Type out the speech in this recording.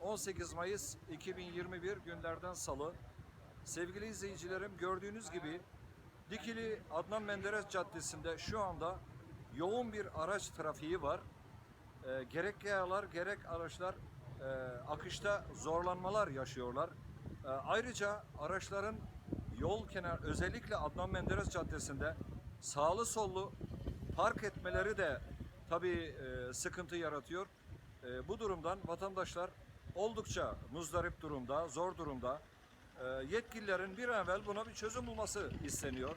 18 Mayıs 2021 günlerden salı. Sevgili izleyicilerim gördüğünüz gibi Dikili Adnan Menderes Caddesi'nde şu anda yoğun bir araç trafiği var. Ee, gerek yayalar gerek araçlar e, akışta zorlanmalar yaşıyorlar. Ee, ayrıca araçların yol kenar özellikle Adnan Menderes Caddesi'nde sağlı sollu park etmeleri de tabii e, sıkıntı yaratıyor. E, bu durumdan vatandaşlar oldukça muzdarip durumda, zor durumda. E, yetkililerin bir an evvel buna bir çözüm bulması isteniyor.